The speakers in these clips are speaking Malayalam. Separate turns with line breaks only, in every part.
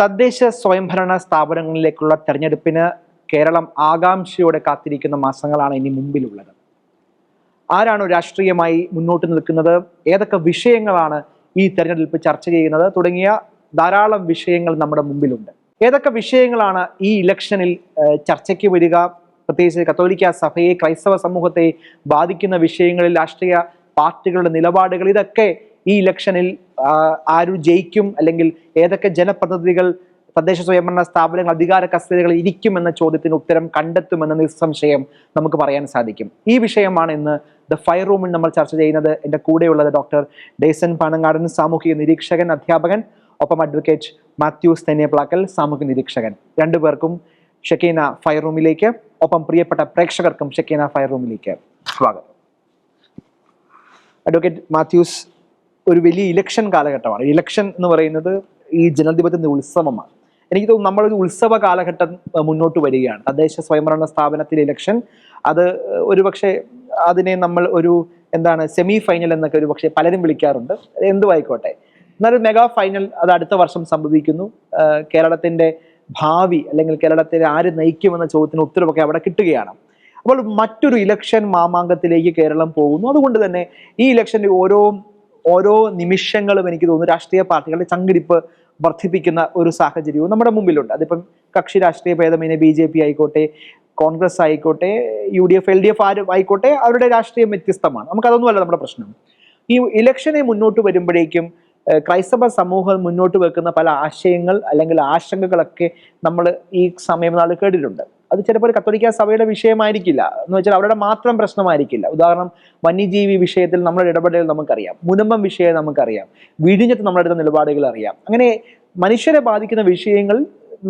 തദ്ദേശ സ്വയംഭരണ സ്ഥാപനങ്ങളിലേക്കുള്ള തെരഞ്ഞെടുപ്പിന് കേരളം ആകാംക്ഷയോടെ കാത്തിരിക്കുന്ന മാസങ്ങളാണ് ഇനി മുമ്പിലുള്ളത് ആരാണ് രാഷ്ട്രീയമായി മുന്നോട്ട് നിൽക്കുന്നത് ഏതൊക്കെ വിഷയങ്ങളാണ് ഈ തെരഞ്ഞെടുപ്പ് ചർച്ച ചെയ്യുന്നത് തുടങ്ങിയ ധാരാളം വിഷയങ്ങൾ നമ്മുടെ മുമ്പിലുണ്ട് ഏതൊക്കെ വിഷയങ്ങളാണ് ഈ ഇലക്ഷനിൽ ചർച്ചയ്ക്ക് വരിക പ്രത്യേകിച്ച് കത്തോലിക്ക സഭയെ ക്രൈസ്തവ സമൂഹത്തെ ബാധിക്കുന്ന വിഷയങ്ങളിൽ രാഷ്ട്രീയ പാർട്ടികളുടെ നിലപാടുകൾ ഇതൊക്കെ ഈ ഇലക്ഷനിൽ ആര് ജയിക്കും അല്ലെങ്കിൽ ഏതൊക്കെ ജനപ്രതിനിധികൾ തദ്ദേശ സ്വയംഭരണ സ്ഥാപനങ്ങൾ അധികാര കസ്റ്റഡികൾ എന്ന ചോദ്യത്തിന് ഉത്തരം കണ്ടെത്തുമെന്ന നിസ്സംശയം നമുക്ക് പറയാൻ സാധിക്കും ഈ വിഷയമാണ് ഇന്ന് ദ ഫയർ റൂമിൽ നമ്മൾ ചർച്ച ചെയ്യുന്നത് എൻ്റെ കൂടെയുള്ളത് ഡോക്ടർ ഡേസൻ പണങ്ങാടൻ സാമൂഹിക നിരീക്ഷകൻ അധ്യാപകൻ ഒപ്പം അഡ്വക്കേറ്റ് മാത്യൂസ് തെന്നിയപ്ലാക്കൽ സാമൂഹിക നിരീക്ഷകൻ രണ്ടുപേർക്കും ഷക്കീന ഫയർ റൂമിലേക്ക് ഒപ്പം പ്രിയപ്പെട്ട പ്രേക്ഷകർക്കും ഷക്കീന ഫയർ റൂമിലേക്ക് സ്വാഗതം അഡ്വക്കേറ്റ് മാത്യൂസ് ഒരു വലിയ ഇലക്ഷൻ കാലഘട്ടമാണ് ഇലക്ഷൻ എന്ന് പറയുന്നത് ഈ ജനാധിപത്യത്തിൻ്റെ ഉത്സവമാണ് എനിക്ക് തോന്നുന്നു നമ്മളൊരു ഉത്സവ കാലഘട്ടം മുന്നോട്ട് വരികയാണ് തദ്ദേശ സ്വയംഭരണ സ്ഥാപനത്തിലെ ഇലക്ഷൻ അത് പക്ഷേ അതിനെ നമ്മൾ ഒരു എന്താണ് സെമി ഫൈനൽ എന്നൊക്കെ ഒരു പക്ഷേ പലരും വിളിക്കാറുണ്ട് എന്തുമായിക്കോട്ടെ എന്നാലും മെഗാ ഫൈനൽ അത് അടുത്ത വർഷം സംഭവിക്കുന്നു കേരളത്തിന്റെ ഭാവി അല്ലെങ്കിൽ കേരളത്തിൽ ആര് നയിക്കുമെന്ന ചോദ്യത്തിന് ഉത്തരവൊക്കെ അവിടെ കിട്ടുകയാണ് അപ്പോൾ മറ്റൊരു ഇലക്ഷൻ മാമാങ്കത്തിലേക്ക് കേരളം പോകുന്നു അതുകൊണ്ട് തന്നെ ഈ ഇലക്ഷൻ്റെ ഓരോ ഓരോ നിമിഷങ്ങളും എനിക്ക് തോന്നുന്നു രാഷ്ട്രീയ പാർട്ടികളുടെ ചങ്കിടിപ്പ് വർദ്ധിപ്പിക്കുന്ന ഒരു സാഹചര്യവും നമ്മുടെ മുമ്പിലുണ്ട് അതിപ്പം കക്ഷി രാഷ്ട്രീയ ഭേദമേനെ ബി ജെ പി ആയിക്കോട്ടെ കോൺഗ്രസ് ആയിക്കോട്ടെ U D F L D F ആരും ആയിക്കോട്ടെ അവരുടെ രാഷ്ട്രീയം വ്യത്യസ്തമാണ് നമുക്കതൊന്നുമല്ല നമ്മുടെ പ്രശ്നം ഈ ഇലക്ഷനെ മുന്നോട്ട് വരുമ്പോഴേക്കും ക്രൈസ്തവ സമൂഹം മുന്നോട്ട് വെക്കുന്ന പല ആശയങ്ങൾ അല്ലെങ്കിൽ ആശങ്കകളൊക്കെ നമ്മൾ ഈ സമയം നാൾ കേട്ടിട്ടുണ്ട് അത് ചിലപ്പോൾ കത്തോലിക്ക സഭയുടെ വിഷയമായിരിക്കില്ല എന്ന് വെച്ചാൽ അവരുടെ മാത്രം പ്രശ്നമായിരിക്കില്ല ഉദാഹരണം വന്യജീവി വിഷയത്തിൽ നമ്മളുടെ ഇടപെടൽ നമുക്കറിയാം മുനമ്പം വിഷയം നമുക്കറിയാം വിഴിഞ്ഞത്ത് നമ്മളെടുത്ത നിലപാടുകൾ അറിയാം അങ്ങനെ മനുഷ്യരെ ബാധിക്കുന്ന വിഷയങ്ങൾ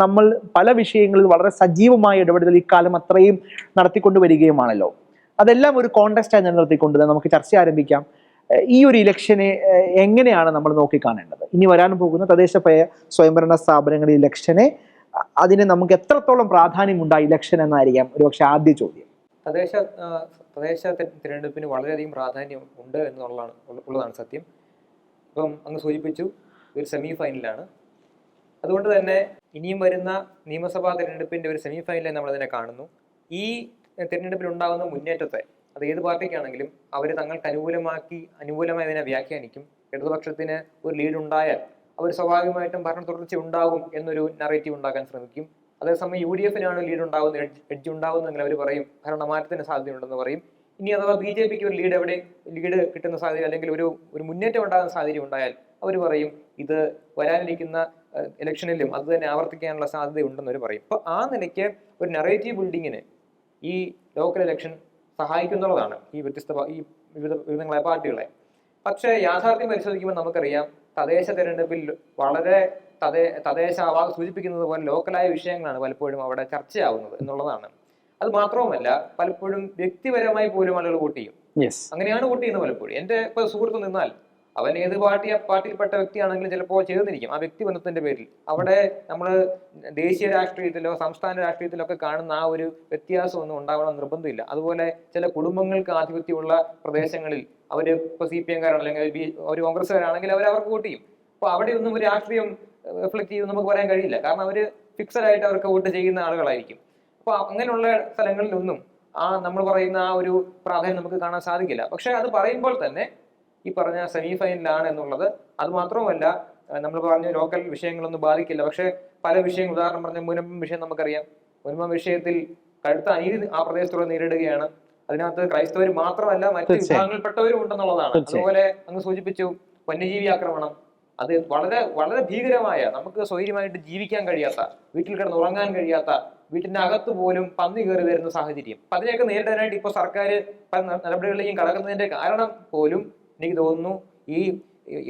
നമ്മൾ പല വിഷയങ്ങളിൽ വളരെ സജീവമായ ഇടപെടൽ ഇക്കാലം അത്രയും നടത്തിക്കൊണ്ട് വരികയുമാണല്ലോ അതെല്ലാം ഒരു കോണ്ടസ്റ്റായി നിലനിർത്തിക്കൊണ്ട് നമുക്ക് ചർച്ച ആരംഭിക്കാം ഈ ഒരു ഇലക്ഷനെ എങ്ങനെയാണ് നമ്മൾ നോക്കിക്കാണേണ്ടത് ഇനി വരാൻ പോകുന്ന തദ്ദേശ സ്വയംഭരണ സ്ഥാപനങ്ങളുടെ ഇലക്ഷനെ അതിന് നമുക്ക് എത്രത്തോളം പ്രാധാന്യം ഉണ്ടായി ഇലക്ഷൻ എന്നായിരിക്കാം പക്ഷെ ആദ്യ ചോദ്യം പ്രദേശ പ്രദേശ തിരഞ്ഞെടുപ്പിന് വളരെയധികം പ്രാധാന്യം ഉണ്ട് എന്നുള്ളതാണ് ഉള്ളതാണ് സത്യം ഇപ്പം അങ്ങ് സൂചിപ്പിച്ചു ഒരു സെമി ഫൈനലാണ് അതുകൊണ്ട് തന്നെ ഇനിയും വരുന്ന നിയമസഭാ തിരഞ്ഞെടുപ്പിൻ്റെ ഒരു സെമി ഫൈനലിൽ നമ്മൾ അതിനെ കാണുന്നു ഈ തിരഞ്ഞെടുപ്പിൽ ഉണ്ടാകുന്ന മുന്നേറ്റത്തെ അത് ഏത് പാർട്ടിക്കാണെങ്കിലും അവർ തങ്ങൾക്ക് അനുകൂലമാക്കി അനുകൂലമായി അതിനെ വ്യാഖ്യാനിക്കും ഇടതുപക്ഷത്തിന് ഒരു ലീഡ് ഉണ്ടായാൽ അവർ സ്വാഭാവികമായിട്ടും ഭരണ തുടർച്ച ഉണ്ടാകും എന്നൊരു നറേറ്റീവ് ഉണ്ടാക്കാൻ ശ്രമിക്കും അതേസമയം യു ഡി എഫിനാണ് ലീഡ് ഉണ്ടാകുന്ന എഡ്ജ് ഉണ്ടാകുന്നതെങ്കിൽ അവർ പറയും ഭരണമാറ്റത്തിന് സാധ്യതയുണ്ടെന്ന് പറയും ഇനി അഥവാ ബി ജെ പിക്ക് ഒരു ലീഡ് എവിടെ ലീഡ് കിട്ടുന്ന സാഹചര്യം അല്ലെങ്കിൽ ഒരു ഒരു മുന്നേറ്റം ഉണ്ടാകുന്ന സാഹചര്യം ഉണ്ടായാൽ അവർ പറയും ഇത് വരാനിരിക്കുന്ന ഇലക്ഷനിലും അത് തന്നെ ആവർത്തിക്കാനുള്ള സാധ്യതയുണ്ടെന്ന് അവർ പറയും അപ്പോൾ ആ നിലയ്ക്ക് ഒരു നറേറ്റീവ് ബിൽഡിങ്ങിന് ഈ ലോക്കൽ ഇലക്ഷൻ സഹായിക്കുന്നുള്ളതാണ് ഈ വ്യത്യസ്ത ഈ വിവിധ വിവിധങ്ങളായ പാർട്ടികളെ പക്ഷേ യാഥാർത്ഥ്യം പരിശോധിക്കുമ്പോൾ നമുക്കറിയാം തദ്ദേശ തിരഞ്ഞെടുപ്പിൽ വളരെ തദ്ദേശ വാക്ക് സൂചിപ്പിക്കുന്നത് പോലെ ലോക്കലായ വിഷയങ്ങളാണ് പലപ്പോഴും അവിടെ ചർച്ചയാവുന്നത് എന്നുള്ളതാണ് അത് മാത്രവുമല്ല പലപ്പോഴും വ്യക്തിപരമായി പോലും ആളുകൾ വോട്ട് ചെയ്യും അങ്ങനെയാണ് വോട്ട് ചെയ്യുന്നത് പലപ്പോഴും എന്റെ ഇപ്പൊ സുഹൃത്ത് നിന്നാൽ അവൻ ഏത് പാർട്ടി പാർട്ടിയിൽപ്പെട്ട വ്യക്തിയാണെങ്കിലും ചിലപ്പോൾ ചെയ്തിരിക്കും ആ വ്യക്തി ബന്ധത്തിന്റെ പേരിൽ അവിടെ നമ്മൾ ദേശീയ രാഷ്ട്രീയത്തിലോ സംസ്ഥാന രാഷ്ട്രീയത്തിലോ ഒക്കെ കാണുന്ന ആ ഒരു വ്യത്യാസം ഒന്നും ഉണ്ടാവണം നിർബന്ധമില്ല അതുപോലെ ചില കുടുംബങ്ങൾക്ക് ആധിപത്യമുള്ള പ്രദേശങ്ങളിൽ അവർ ഇപ്പോൾ സി പി എംകാരാണ് അല്ലെങ്കിൽ ഒരു ഒരു കോൺഗ്രസ്സുകാരാണെങ്കിൽ അവർ അവർക്ക് വോട്ട് ചെയ്യും അപ്പോൾ അവിടെ ഒന്നും ഒരു രാഷ്ട്രീയം റിഫ്ലക്ട് ചെയ്ത് നമുക്ക് പറയാൻ കഴിയില്ല കാരണം അവർ ഫിക്സഡ് ആയിട്ട് അവർക്ക് വോട്ട് ചെയ്യുന്ന ആളുകളായിരിക്കും അപ്പോൾ അങ്ങനെയുള്ള സ്ഥലങ്ങളിലൊന്നും ആ നമ്മൾ പറയുന്ന ആ ഒരു പ്രാധാന്യം നമുക്ക് കാണാൻ സാധിക്കില്ല പക്ഷേ അത് പറയുമ്പോൾ തന്നെ ഈ പറഞ്ഞ സെമി ഫൈനലാണ് എന്നുള്ളത് അതുമാത്രവുമല്ല നമ്മൾ പറഞ്ഞ ലോക്കൽ വിഷയങ്ങളൊന്നും ബാധിക്കില്ല പക്ഷേ പല വിഷയങ്ങൾ ഉദാഹരണം പറഞ്ഞ മുനമ്പം വിഷയം നമുക്കറിയാം മുനമ്പം വിഷയത്തിൽ കടുത്ത അനീതി ആ പ്രദേശത്തോടെ നേരിടുകയാണ് അതിനകത്ത് ക്രൈസ്തവർ മാത്രമല്ല മറ്റ് വിഭാഗങ്ങളിൽപ്പെട്ടവരും ഉണ്ടെന്നുള്ളതാണ് അതുപോലെ അങ്ങ് സൂചിപ്പിച്ചു വന്യജീവി ആക്രമണം അത് വളരെ വളരെ ഭീകരമായ നമുക്ക് സ്വൈര്യമായിട്ട് ജീവിക്കാൻ കഴിയാത്ത വീട്ടിൽ കിടന്ന് ഉറങ്ങാൻ കഴിയാത്ത വീട്ടിന്റെ അകത്ത് പോലും പന്നി കയറി വരുന്ന സാഹചര്യം അപ്പൊ അതിനെയൊക്കെ നേരിടാനായിട്ട് ഇപ്പൊ സർക്കാർ പല നടപടികളിലേക്കും കടക്കുന്നതിന്റെ കാരണം പോലും എനിക്ക് തോന്നുന്നു ഈ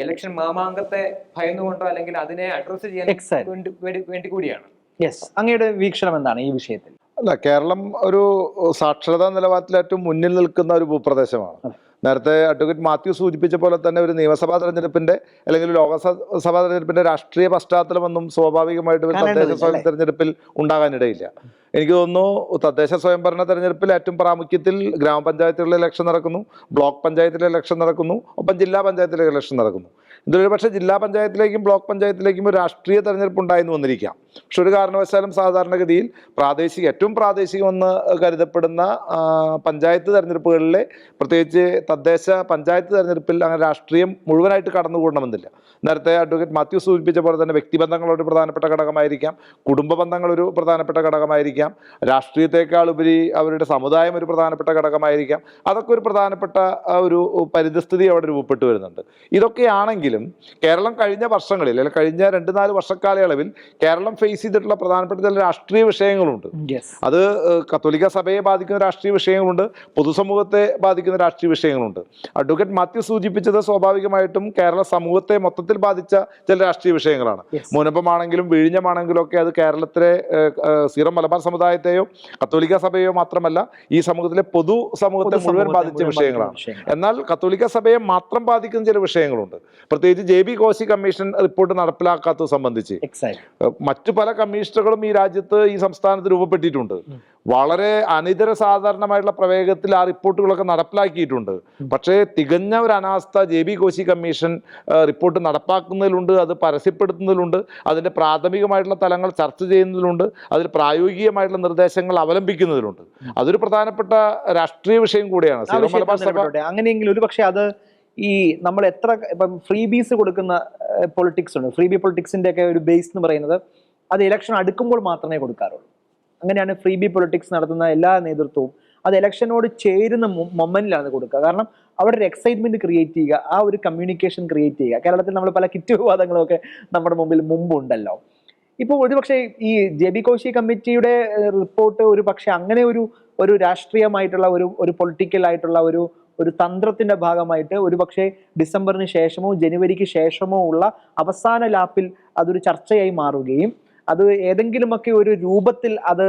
ഇലക്ഷൻ മാമാങ്കത്തെ ഭയന്നുകൊണ്ടോ അല്ലെങ്കിൽ അതിനെ അഡ്രസ് ചെയ്യാൻ വേണ്ടി കൂടിയാണ് യെസ് അങ്ങയുടെ വീക്ഷണം എന്താണ് ഈ വിഷയത്തിൽ
അല്ല കേരളം ഒരു സാക്ഷരതാ നിലവാരത്തിൽ ഏറ്റവും മുന്നിൽ നിൽക്കുന്ന ഒരു ഭൂപ്രദേശമാണ് നേരത്തെ അഡ്വക്കേറ്റ് മാത്യു സൂചിപ്പിച്ച പോലെ തന്നെ ഒരു നിയമസഭാ തെരഞ്ഞെടുപ്പിന്റെ അല്ലെങ്കിൽ ലോകസഭാ തെരഞ്ഞെടുപ്പിന്റെ രാഷ്ട്രീയ പശ്ചാത്തലമൊന്നും സ്വാഭാവികമായിട്ട് ഒരു തദ്ദേശ സ്വയം തെരഞ്ഞെടുപ്പിൽ ഉണ്ടാകാനിടയില്ല എനിക്ക് തോന്നുന്നു തദ്ദേശ സ്വയംഭരണ തെരഞ്ഞെടുപ്പിൽ ഏറ്റവും പ്രാമുഖ്യത്തിൽ ഗ്രാമപഞ്ചായത്തിലെ ഇലക്ഷൻ നടക്കുന്നു ബ്ലോക്ക് പഞ്ചായത്തിലെ ഇലക്ഷൻ നടക്കുന്നു ഒപ്പം ജില്ലാ പഞ്ചായത്തിലെ ഇലക്ഷൻ നടക്കുന്നു ഇതൊരു പക്ഷേ ജില്ലാ പഞ്ചായത്തിലേക്കും ബ്ലോക്ക് പഞ്ചായത്തിലേക്കും ഒരു രാഷ്ട്രീയ തെരഞ്ഞെടുപ്പ് ഉണ്ടായെന്ന് വന്നിരിക്കാം പക്ഷെ ഒരു കാരണവശാലും സാധാരണഗതിയിൽ പ്രാദേശിക ഏറ്റവും പ്രാദേശികമെന്ന് കരുതപ്പെടുന്ന പഞ്ചായത്ത് തെരഞ്ഞെടുപ്പുകളിലെ പ്രത്യേകിച്ച് തദ്ദേശ പഞ്ചായത്ത് തെരഞ്ഞെടുപ്പിൽ അങ്ങനെ രാഷ്ട്രീയം മുഴുവനായിട്ട് കടന്നുകൂടണമെന്നില്ല നേരത്തെ അഡ്വക്കേറ്റ് മാത്യു സൂചിപ്പിച്ച പോലെ തന്നെ വ്യക്തിബന്ധങ്ങൾ ഒരു പ്രധാനപ്പെട്ട ഘടകമായിരിക്കാം കുടുംബ ബന്ധങ്ങൾ ഒരു പ്രധാനപ്പെട്ട ഘടകമായിരിക്കാം രാഷ്ട്രീയത്തെക്കാൾ ഉപരി അവരുടെ സമുദായം ഒരു പ്രധാനപ്പെട്ട ഘടകമായിരിക്കാം അതൊക്കെ ഒരു പ്രധാനപ്പെട്ട ഒരു പരിതസ്ഥിതി അവിടെ രൂപപ്പെട്ടു വരുന്നുണ്ട് ഇതൊക്കെയാണെങ്കിലും കേരളം കഴിഞ്ഞ വർഷങ്ങളിൽ അല്ലെങ്കിൽ കഴിഞ്ഞ രണ്ട് നാല് വർഷക്കാലയളവിൽ കേരളം ഫേസ് ചെയ്തിട്ടുള്ള പ്രധാനപ്പെട്ട ചില രാഷ്ട്രീയ വിഷയങ്ങളുണ്ട് അത് കത്തോലിക്ക സഭയെ ബാധിക്കുന്ന രാഷ്ട്രീയ വിഷയങ്ങളുണ്ട് പൊതുസമൂഹത്തെ ബാധിക്കുന്ന രാഷ്ട്രീയ വിഷയങ്ങളുണ്ട് അഡ്വക്കേറ്റ് മാത്യു സൂചിപ്പിച്ചത് സ്വാഭാവികമായിട്ടും കേരള സമൂഹത്തെ മൊത്തത്തിൽ ബാധിച്ച ചില രാഷ്ട്രീയ വിഷയങ്ങളാണ് മുനപ്പമാണെങ്കിലും വിഴിഞ്ഞമാണെങ്കിലും ഒക്കെ അത് കേരളത്തിലെ സീറം മലബാർ സമുദായത്തെയോ കത്തോലിക്ക സഭയോ മാത്രമല്ല ഈ സമൂഹത്തിലെ പൊതു സമൂഹത്തെ മുഴുവൻ ബാധിച്ച വിഷയങ്ങളാണ് എന്നാൽ കത്തോലിക്ക സഭയെ മാത്രം ബാധിക്കുന്ന ചില വിഷയങ്ങളുണ്ട് പ്രത്യേകിച്ച് J B Koshy commission report നടപ്പിലാക്കാത്തത് സംബന്ധിച്ച് മറ്റ് മറ്റു പല കമ്മീഷണറുകളും ഈ രാജ്യത്ത് ഈ സംസ്ഥാനത്ത് രൂപപ്പെട്ടിട്ടുണ്ട് വളരെ അനിതര സാധാരണമായിട്ടുള്ള പ്രവേഗത്തിൽ ആ റിപ്പോർട്ടുകളൊക്കെ നടപ്പിലാക്കിയിട്ടുണ്ട് പക്ഷേ തികഞ്ഞ ഒരു അനാസ്ഥ J B Koshy commission report നടപ്പാക്കുന്നതിലുണ്ട് അത് പരസ്യപ്പെടുത്തുന്നതിലുണ്ട് അതിൻ്റെ പ്രാഥമികമായിട്ടുള്ള തലങ്ങൾ ചർച്ച ചെയ്യുന്നതിലുണ്ട് അതിൽ പ്രായോഗികമായിട്ടുള്ള നിർദ്ദേശങ്ങൾ അവലംബിക്കുന്നതിലുണ്ട് അതൊരു പ്രധാനപ്പെട്ട രാഷ്ട്രീയ വിഷയം കൂടിയാണ്
അങ്ങനെയെങ്കിലും ഒരു പക്ഷേ അത് ഈ നമ്മൾ എത്ര ഇപ്പം ഫ്രീ ബീസ് കൊടുക്കുന്ന പൊളിറ്റിക്സ് ഉണ്ട് ഫ്രീ ബി പൊളിറ്റിക്സിൻ്റെ ഒക്കെ ഒരു ബേസ് എന്ന് പറയുന്നത് അത് ഇലക്ഷൻ അടുക്കുമ്പോൾ മാത്രമേ കൊടുക്കാറുള്ളൂ അങ്ങനെയാണ് ഫ്രീ ബി പൊളിറ്റിക്സ് നടത്തുന്ന എല്ലാ നേതൃത്വവും അത് ഇലക്ഷനോട് ചേരുന്ന മൊമെന്റിലാണ് കൊടുക്കുക കാരണം അവിടെ ഒരു എക്സൈറ്റ്മെന്റ് ക്രിയേറ്റ് ചെയ്യുക ആ ഒരു കമ്മ്യൂണിക്കേഷൻ ക്രിയേറ്റ് ചെയ്യുക കേരളത്തിൽ നമ്മൾ പല കിറ്റ് ഒക്കെ നമ്മുടെ മുമ്പിൽ മുമ്പുണ്ടല്ലോ ഇപ്പോൾ ഒരുപക്ഷെ ഈ ജെ ബി കോശി കമ്മിറ്റിയുടെ റിപ്പോർട്ട് ഒരു പക്ഷെ അങ്ങനെ ഒരു ഒരു രാഷ്ട്രീയമായിട്ടുള്ള ഒരു ഒരു പൊളിറ്റിക്കൽ ആയിട്ടുള്ള ഒരു ഒരു തന്ത്രത്തിന്റെ ഭാഗമായിട്ട് പക്ഷേ ഡിസംബറിന് ശേഷമോ ജനുവരിക്ക് ശേഷമോ ഉള്ള അവസാന ലാപ്പിൽ അതൊരു ചർച്ചയായി മാറുകയും അത് ഏതെങ്കിലുമൊക്കെ ഒരു രൂപത്തിൽ അത്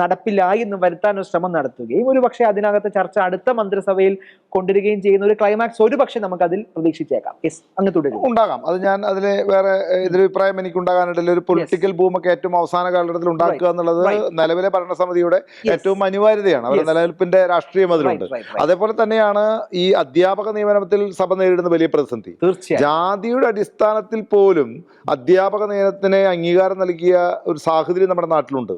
നടപ്പിലായി എന്ന് വരുത്താൻ ഒരു ശ്രമം നടത്തുകയും ഒരു പക്ഷേ അതിനകത്ത് ചർച്ച അടുത്ത മന്ത്രിസഭയിൽ കൊണ്ടുവരികയും ചെയ്യുന്ന ഒരു ക്ലൈമാക്സ് ഒരു പക്ഷേ നമുക്ക് അതിൽ പ്രതീക്ഷിച്ചേക്കാം യെസ് അങ്ങ് തുടരും
ഉണ്ടാകാം അത് ഞാൻ അതിലെ വേറെ ഇതിലഭിപ്രായം എനിക്ക് ഉണ്ടാകാനിടയില്ല ഒരു പൊളിറ്റിക്കൽ ഭൂമൊക്കെ ഏറ്റവും അവസാന കാലഘട്ടത്തിൽ ഉണ്ടാക്കുക എന്നുള്ളത് നിലവിലെ ഭരണസമിതിയുടെ ഏറ്റവും അനിവാര്യതയാണ് അവരുടെ നിലനിൽപ്പിന്റെ രാഷ്ട്രീയം അതിലുണ്ട് അതേപോലെ തന്നെയാണ് ഈ അധ്യാപക നിയമനത്തിൽ സഭ നേരിടുന്ന വലിയ പ്രതിസന്ധി ജാതിയുടെ അടിസ്ഥാനത്തിൽ പോലും അധ്യാപക നിയമനത്തിന് അംഗീകാരം നൽകിയ ഒരു സാഹചര്യം നമ്മുടെ നാട്ടിലുണ്ട്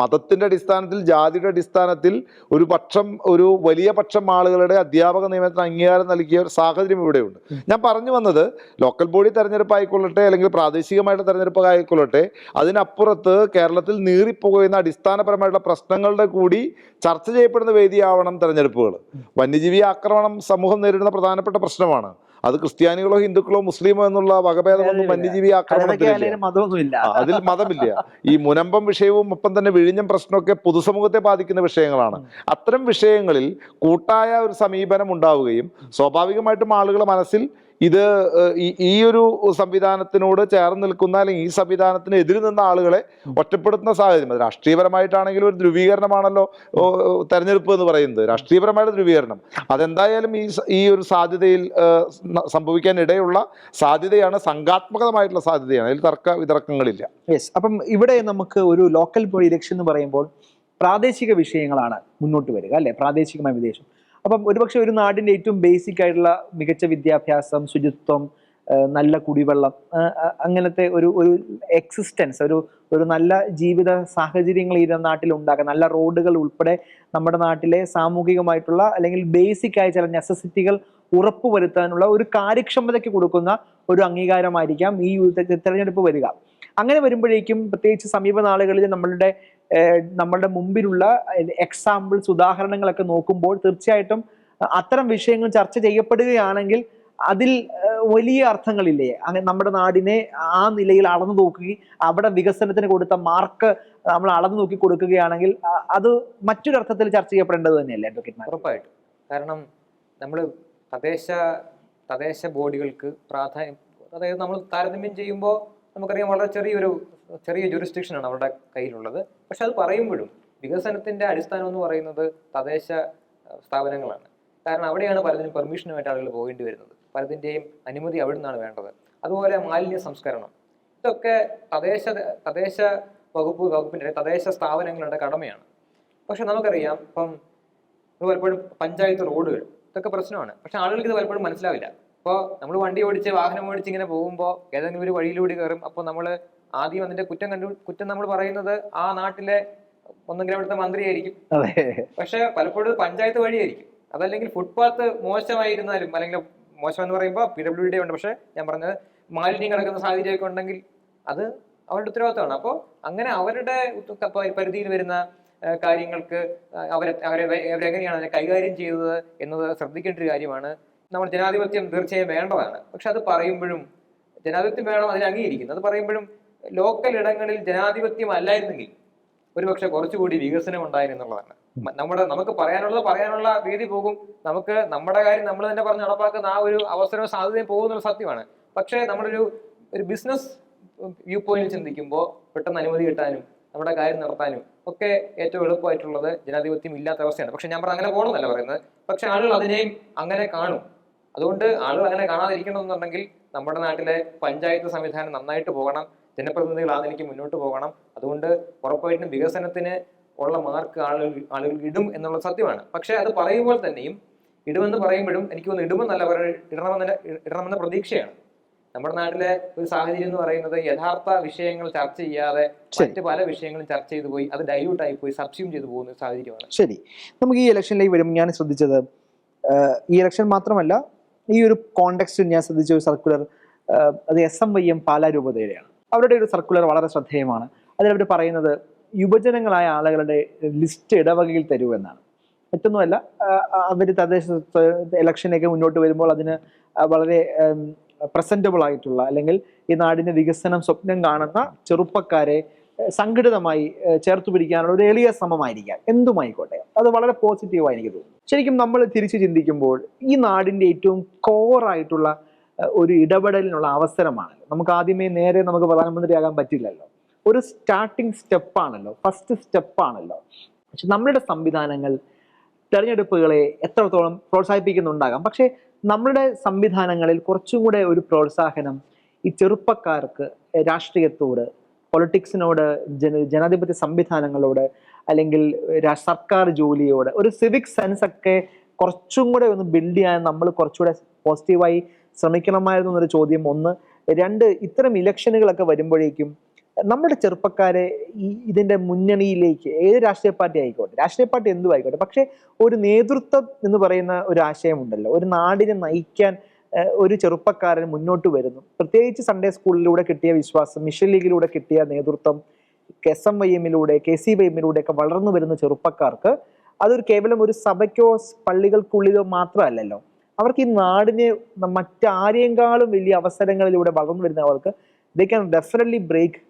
മതത്തിൻ്റെ അടിസ്ഥാനത്തിൽ ജാതിയുടെ അടിസ്ഥാനത്തിൽ ഒരു പക്ഷം ഒരു വലിയ പക്ഷം ആളുകളുടെ അധ്യാപക നിയമനത്തിന് അംഗീകാരം നൽകിയ ഒരു സാഹചര്യം ഇവിടെയുണ്ട് ഞാൻ പറഞ്ഞു വന്നത് ലോക്കൽ ബോഡി തെരഞ്ഞെടുപ്പ് ആയിക്കൊള്ളട്ടെ അല്ലെങ്കിൽ പ്രാദേശികമായിട്ടുള്ള തെരഞ്ഞെടുപ്പ് ആയിക്കൊള്ളട്ടെ അതിനപ്പുറത്ത് കേരളത്തിൽ നീറിപ്പോകുന്ന അടിസ്ഥാനപരമായിട്ടുള്ള പ്രശ്നങ്ങളുടെ കൂടി ചർച്ച ചെയ്യപ്പെടുന്ന വേദിയാവണം തെരഞ്ഞെടുപ്പുകൾ വന്യജീവി ആക്രമണം സമൂഹം നേരിടുന്ന പ്രധാനപ്പെട്ട പ്രശ്നമാണ് അത് ക്രിസ്ത്യാനികളോ ഹിന്ദുക്കളോ മുസ്ലിമോ എന്നുള്ള വകഭേദമൊന്നും വന്യജീവി ആക്രമണത്തിലില്ല അതിൽ മതമില്ല ഈ മുനമ്പം വിഷയവും ഒപ്പം തന്നെ വിഴിഞ്ഞം പ്രശ്നമൊക്കെ പൊതുസമൂഹത്തെ ബാധിക്കുന്ന വിഷയങ്ങളാണ് അത്തരം വിഷയങ്ങളിൽ കൂട്ടായ ഒരു സമീപനം ഉണ്ടാവുകയും സ്വാഭാവികമായിട്ടും ആളുകളുടെ മനസ്സിൽ ഇത് ഈ ഒരു സംവിധാനത്തിനോട് ചേർന്ന് നിൽക്കുന്ന അല്ലെങ്കിൽ ഈ സംവിധാനത്തിന് എതിർ നിന്ന ആളുകളെ ഒറ്റപ്പെടുത്തുന്ന സാഹചര്യം അത് രാഷ്ട്രീയപരമായിട്ടാണെങ്കിലും ഒരു ധ്രുവീകരണമാണല്ലോ തെരഞ്ഞെടുപ്പ് എന്ന് പറയുന്നത് രാഷ്ട്രീയപരമായ ധ്രുവീകരണം അതെന്തായാലും ഈ ഈ ഒരു സാധ്യതയിൽ സംഭവിക്കാൻ ഇടയുള്ള സാധ്യതയാണ് സംഘാത്മകമായിട്ടുള്ള സാധ്യതയാണ് അതിൽ തർക്ക വിതർക്കങ്ങളില്ല
യെസ് അപ്പം ഇവിടെ നമുക്ക് ഒരു ലോക്കൽ ഇലക്ഷൻ എന്ന് പറയുമ്പോൾ പ്രാദേശിക വിഷയങ്ങളാണ് മുന്നോട്ട് വരിക അല്ലെ പ്രാദേശികമായ വിദേശം അപ്പം ഒരുപക്ഷെ ഒരു നാടിൻ്റെ ഏറ്റവും ബേസിക് ആയിട്ടുള്ള മികച്ച വിദ്യാഭ്യാസം ശുചിത്വം നല്ല കുടിവെള്ളം അങ്ങനത്തെ ഒരു ഒരു എക്സിസ്റ്റൻസ് ഒരു ഒരു നല്ല ജീവിത സാഹചര്യങ്ങൾ ഈ നാട്ടിൽ ഉണ്ടാക്കുക നല്ല റോഡുകൾ ഉൾപ്പെടെ നമ്മുടെ നാട്ടിലെ സാമൂഹികമായിട്ടുള്ള അല്ലെങ്കിൽ ബേസിക് ആയ ചില നെസസിറ്റികൾ ഉറപ്പുവരുത്താനുള്ള ഒരു കാര്യക്ഷമതയ്ക്ക് കൊടുക്കുന്ന ഒരു അംഗീകാരമായിരിക്കാം ഈ തെരഞ്ഞെടുപ്പ് വരിക അങ്ങനെ വരുമ്പോഴേക്കും പ്രത്യേകിച്ച് സമീപ നാളുകളിൽ നമ്മളുടെ നമ്മളുടെ മുമ്പിലുള്ള എക്സാമ്പിൾസ് ഉദാഹരണങ്ങളൊക്കെ നോക്കുമ്പോൾ തീർച്ചയായിട്ടും അത്തരം വിഷയങ്ങൾ ചർച്ച ചെയ്യപ്പെടുകയാണെങ്കിൽ അതിൽ വലിയ അർത്ഥങ്ങളില്ലേ അങ്ങനെ നമ്മുടെ നാടിനെ ആ നിലയിൽ അളന്നു നോക്കുകയും അവിടെ വികസനത്തിന് കൊടുത്ത മാർക്ക് നമ്മൾ അളന്നു നോക്കി കൊടുക്കുകയാണെങ്കിൽ അത് മറ്റൊരർത്ഥത്തിൽ ചർച്ച ചെയ്യപ്പെടേണ്ടത് തന്നെയല്ലേ അഡ്വക്കേറ്റ് ഉറപ്പായിട്ടും കാരണം നമ്മൾ തദ്ദേശ തദ്ദേശ ബോഡികൾക്ക് പ്രാധാന്യം അതായത് നമ്മൾ താരതമ്യം ചെയ്യുമ്പോൾ നമുക്കറിയാം വളരെ ചെറിയൊരു ചെറിയ ജുറിസ്ഡിക്ഷനാണ് അവരുടെ കയ്യിലുള്ളത് പക്ഷെ അത് പറയുമ്പോഴും വികസനത്തിന്റെ അടിസ്ഥാനം എന്ന് പറയുന്നത് തദ്ദേശ സ്ഥാപനങ്ങളാണ് കാരണം അവിടെയാണ് പലതിനും പെർമിഷനുമായിട്ട് ആളുകൾ പോകേണ്ടി വരുന്നത് പലതിൻ്റെയും അനുമതി അവിടെ നിന്നാണ് വേണ്ടത് അതുപോലെ മാലിന്യ സംസ്കരണം ഇതൊക്കെ തദ്ദേശ തദ്ദേശ വകുപ്പ് വകുപ്പിൻ്റെ തദ്ദേശ സ്ഥാപനങ്ങളുടെ കടമയാണ് പക്ഷെ നമുക്കറിയാം ഇപ്പം പലപ്പോഴും പഞ്ചായത്ത് റോഡുകൾ ഇതൊക്കെ പ്രശ്നമാണ് പക്ഷെ ആളുകൾക്ക് ഇത് പലപ്പോഴും മനസ്സിലാവില്ല ഇപ്പോൾ നമ്മൾ വണ്ടി ഓടിച്ച് വാഹനം ഓടിച്ച് ഇങ്ങനെ പോകുമ്പോൾ ഏതെങ്കിലും ഒരു വഴിയിലൂടെ കയറും അപ്പോൾ നമ്മൾ ആദ്യം അതിന്റെ കുറ്റം കണ്ടു കുറ്റം നമ്മൾ പറയുന്നത് ആ നാട്ടിലെ ഒന്നെങ്കിലും അവിടുത്തെ മന്ത്രിയായിരിക്കും പക്ഷെ പലപ്പോഴും പഞ്ചായത്ത് വഴിയായിരിക്കും അതല്ലെങ്കിൽ ഫുട്പാത്ത് മോശമായിരുന്നാലും അല്ലെങ്കിൽ മോശം എന്ന് പറയുമ്പോൾ പി ഡബ്ല്യു ഡി ഉണ്ട് പക്ഷെ ഞാൻ പറഞ്ഞത് മാലിന്യം കിടക്കുന്ന സാഹചര്യമൊക്കെ ഉണ്ടെങ്കിൽ അത് അവരുടെ ഉത്തരവാദിത്തമാണ് അപ്പോൾ അങ്ങനെ അവരുടെ പരിധിയിൽ വരുന്ന കാര്യങ്ങൾക്ക് അവരെ അവരെ അവരെങ്ങനെയാണ് അതിനെ കൈകാര്യം ചെയ്തത് എന്നത് ശ്രദ്ധിക്കേണ്ട ഒരു കാര്യമാണ് നമ്മൾ ജനാധിപത്യം തീർച്ചയായും വേണ്ടതാണ് പക്ഷെ അത് പറയുമ്പോഴും ജനാധിപത്യം വേണം അതിനെ അംഗീകരിക്കുന്നു അത് പറയുമ്പോഴും ലോക്കൽ ഇടങ്ങളിൽ ജനാധിപത്യം അല്ലായിരുന്നെങ്കിൽ ഒരുപക്ഷെ കുറച്ചുകൂടി വികസനം ഉണ്ടായിരുന്നുള്ളതാണ് നമ്മുടെ നമുക്ക് പറയാനുള്ളത് പറയാനുള്ള രീതി പോകും നമുക്ക് നമ്മുടെ കാര്യം നമ്മൾ തന്നെ പറഞ്ഞ് നടപ്പാക്കുന്ന ആ ഒരു അവസരവും സാധ്യതയും പോകുന്നുള്ള സത്യമാണ് പക്ഷേ നമ്മുടെ ഒരു ഒരു ബിസിനസ് വ്യൂ പോയിന്റിൽ ചിന്തിക്കുമ്പോൾ പെട്ടെന്ന് അനുമതി കിട്ടാനും നമ്മുടെ കാര്യം നടത്താനും ഒക്കെ ഏറ്റവും എളുപ്പമായിട്ടുള്ളത് ജനാധിപത്യം ഇല്ലാത്ത അവസ്ഥയാണ് പക്ഷെ ഞാൻ പറഞ്ഞ അങ്ങനെ പോകണമെന്നല്ല പറയുന്നത് പക്ഷെ ആളുകൾ അതിനെയും അങ്ങനെ കാണും അതുകൊണ്ട് ആളുകൾ അങ്ങനെ കാണാതിരിക്കണമെന്നുണ്ടെങ്കിൽ നമ്മുടെ നാട്ടിലെ പഞ്ചായത്ത് സംവിധാനം നന്നായിട്ട് പോകണം ജനപ്രതിനിധികളാണ് എനിക്ക് മുന്നോട്ട് പോകണം അതുകൊണ്ട് ഉറപ്പായിട്ടും വികസനത്തിന് ഉള്ള മാർക്ക് ആളുകൾ ആളുകൾ ഇടും എന്നുള്ള സത്യമാണ് പക്ഷേ അത് പറയുമ്പോൾ തന്നെയും ഇടുമെന്ന് പറയുമ്പോഴും എനിക്ക് തോന്നുന്നു ഇടുമെന്നല്ല പറയുന്നത് ഇടണമെന്ന ഇടണമെന്ന പ്രതീക്ഷയാണ് നമ്മുടെ നാട്ടിലെ ഒരു സാഹചര്യം എന്ന് പറയുന്നത് യഥാർത്ഥ വിഷയങ്ങൾ ചർച്ച ചെയ്യാതെ മറ്റ് പല വിഷയങ്ങളും ചർച്ച ചെയ്തു പോയി അത് ഡൈല്യൂട്ട് ആയി പോയി സബ്സ്യൂം ചെയ്തു പോകുന്ന സാഹചര്യമാണ് ശരി നമുക്ക് ഈ ഇലക്ഷനിലേക്ക് വരുമ്പോൾ ഞാൻ ശ്രദ്ധിച്ചത് ഈ ഇലക്ഷൻ മാത്രമല്ല ഈ ഒരു കോണ്ടെക്സ്റ്റ് ഞാൻ ശ്രദ്ധിച്ച ഒരു സർക്കുലർ അത് S M Y M Pala അവരുടെ ഒരു സർക്കുലർ വളരെ ശ്രദ്ധേയമാണ് അതിലവർ പറയുന്നത് യുവജനങ്ങളായ ആളുകളുടെ ലിസ്റ്റ് ഇടവകയിൽ തരൂ എന്നാണ് മറ്റൊന്നുമല്ല അവർ തദ്ദേശ ഇലക്ഷനൊക്കെ മുന്നോട്ട് വരുമ്പോൾ അതിന് വളരെ പ്രസൻറ്റബിൾ ആയിട്ടുള്ള അല്ലെങ്കിൽ ഈ നാടിൻ്റെ വികസനം സ്വപ്നം കാണുന്ന ചെറുപ്പക്കാരെ സംഘടിതമായി ചേർത്ത് പിടിക്കാനുള്ള ഒരു എളിയ ശ്രമമായിരിക്കാം എന്തുമായിക്കോട്ടെ അത് വളരെ പോസിറ്റീവായി എനിക്ക് തോന്നുന്നു ശരിക്കും നമ്മൾ തിരിച്ചു ചിന്തിക്കുമ്പോൾ ഈ നാടിൻ്റെ ഏറ്റവും കോറായിട്ടുള്ള ഒരു ഇടപെടലിനുള്ള അവസരമാണ് നമുക്ക് ആദ്യമേ നേരെ നമുക്ക് പ്രധാനമന്ത്രിയാകാൻ പറ്റില്ലല്ലോ ഒരു സ്റ്റാർട്ടിങ് സ്റ്റെപ്പാണല്ലോ ഫസ്റ്റ് സ്റ്റെപ്പാണല്ലോ പക്ഷെ നമ്മളുടെ സംവിധാനങ്ങൾ തെരഞ്ഞെടുപ്പുകളെ എത്രത്തോളം പ്രോത്സാഹിപ്പിക്കുന്നുണ്ടാകാം പക്ഷേ നമ്മളുടെ സംവിധാനങ്ങളിൽ കുറച്ചും കൂടെ ഒരു പ്രോത്സാഹനം ഈ ചെറുപ്പക്കാർക്ക് രാഷ്ട്രീയത്തോട് പൊളിറ്റിക്സിനോട് ജന ജനാധിപത്യ സംവിധാനങ്ങളോട് അല്ലെങ്കിൽ സർക്കാർ ജോലിയോട് ഒരു സിവിക് സെൻസ് ഒക്കെ കുറച്ചും കൂടെ ഒന്ന് ബിൽഡ് ചെയ്യാൻ നമ്മൾ കുറച്ചുകൂടെ പോസിറ്റീവായി ശ്രമിക്കണമായിരുന്നു എന്നൊരു ചോദ്യം ഒന്ന് രണ്ട് ഇത്തരം ഇലക്ഷനുകളൊക്കെ വരുമ്പോഴേക്കും നമ്മുടെ ചെറുപ്പക്കാരെ ഈ ഇതിൻ്റെ മുന്നണിയിലേക്ക് ഏത് രാഷ്ട്രീയ പാർട്ടി ആയിക്കോട്ടെ രാഷ്ട്രീയ പാർട്ടി എന്തും ആയിക്കോട്ടെ പക്ഷേ ഒരു നേതൃത്വം എന്ന് പറയുന്ന ഒരു ആശയമുണ്ടല്ലോ ഒരു നാടിനെ നയിക്കാൻ ഒരു ചെറുപ്പക്കാരൻ മുന്നോട്ട് വരുന്നു പ്രത്യേകിച്ച് സൺഡേ സ്കൂളിലൂടെ കിട്ടിയ വിശ്വാസം മിഷൻ ലീഗിലൂടെ കിട്ടിയ നേതൃത്വം എസ് എം വൈ എമ്മിലൂടെ കെ സി വൈ ഒക്കെ വളർന്നു വരുന്ന ചെറുപ്പക്കാർക്ക് അതൊരു കേവലം ഒരു സഭയ്ക്കോ പള്ളികൾക്കുള്ളിലോ മാത്രമല്ലല്ലോ അവർക്ക് ഈ നാടിനെ മറ്റാരെങ്കാളും വലിയ അവസരങ്ങളിലൂടെ വളർന്നു വരുന്ന അവർക്ക് the can definitely break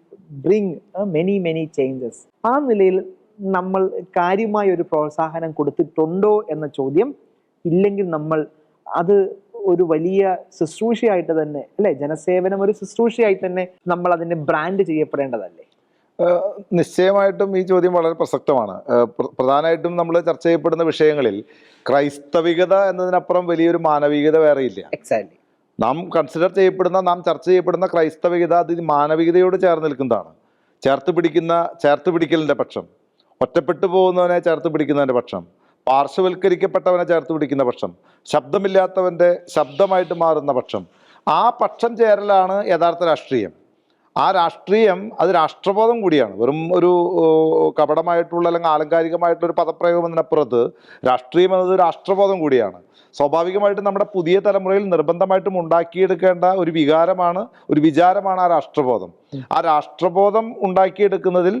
bring many many changes ആ നിലയിൽ നമ്മൾ കാര്യമായ ഒരു പ്രോത്സാഹനം കൊടുത്തിട്ടുണ്ടോ എന്ന ചോദ്യം ഇല്ലെങ്കിൽ നമ്മൾ അത് ഒരു വലിയ ശുശ്രൂഷയായിട്ട് തന്നെ അല്ലെ ജനസേവനം ഒരു ശുശ്രൂഷയായി തന്നെ നമ്മൾ അതിനെ ബ്രാൻഡ് ചെയ്യപ്പെടേണ്ടതല്ലേ
നിശ്ചയമായിട്ടും ഈ ചോദ്യം വളരെ പ്രസക്തമാണ് പ്രധാനമായിട്ടും നമ്മൾ ചർച്ച ചെയ്യപ്പെടുന്ന വിഷയങ്ങളിൽ ക്രൈസ്തവികത എന്നതിനപ്പുറം വലിയൊരു മാനവികത വേറെയില്ല എക്സാക്ട് നാം കൺസിഡർ ചെയ്യപ്പെടുന്ന നാം ചർച്ച ചെയ്യപ്പെടുന്ന ക്രൈസ്തവികത അത് മാനവികതയോട് ചേർന്ന് നിൽക്കുന്നതാണ് ചേർത്ത് പിടിക്കുന്ന ചേർത്ത് പിടിക്കലിൻ്റെ പക്ഷം ഒറ്റപ്പെട്ടു പോകുന്നവനെ ചേർത്ത് പിടിക്കുന്നതിൻ്റെ പക്ഷം പാർശ്വവൽക്കരിക്കപ്പെട്ടവനെ ചേർത്ത് പിടിക്കുന്ന പക്ഷം ശബ്ദമില്ലാത്തവൻ്റെ ശബ്ദമായിട്ട് മാറുന്ന പക്ഷം ആ പക്ഷം ചേരലാണ് യഥാർത്ഥ രാഷ്ട്രീയം ആ രാഷ്ട്രീയം അത് രാഷ്ട്രബോധം കൂടിയാണ് വെറും ഒരു കപടമായിട്ടുള്ള അല്ലെങ്കിൽ ആലങ്കാരികമായിട്ടുള്ള ഒരു പദപ്രയോഗം എന്നതിനപ്പുറത്ത് രാഷ്ട്രീയം എന്നത് രാഷ്ട്രബോധം കൂടിയാണ് സ്വാഭാവികമായിട്ടും നമ്മുടെ പുതിയ തലമുറയിൽ നിർബന്ധമായിട്ടും ഉണ്ടാക്കിയെടുക്കേണ്ട ഒരു വികാരമാണ് ഒരു വിചാരമാണ് ആ രാഷ്ട്രബോധം ആ രാഷ്ട്രബോധം ഉണ്ടാക്കിയെടുക്കുന്നതിൽ